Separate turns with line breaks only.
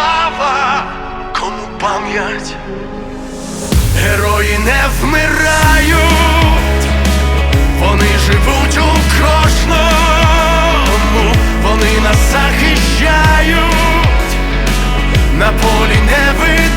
Слава, кому пам'ять, герої не вмирають, вони живуть у кожному, вони нас захищають, на полі не види.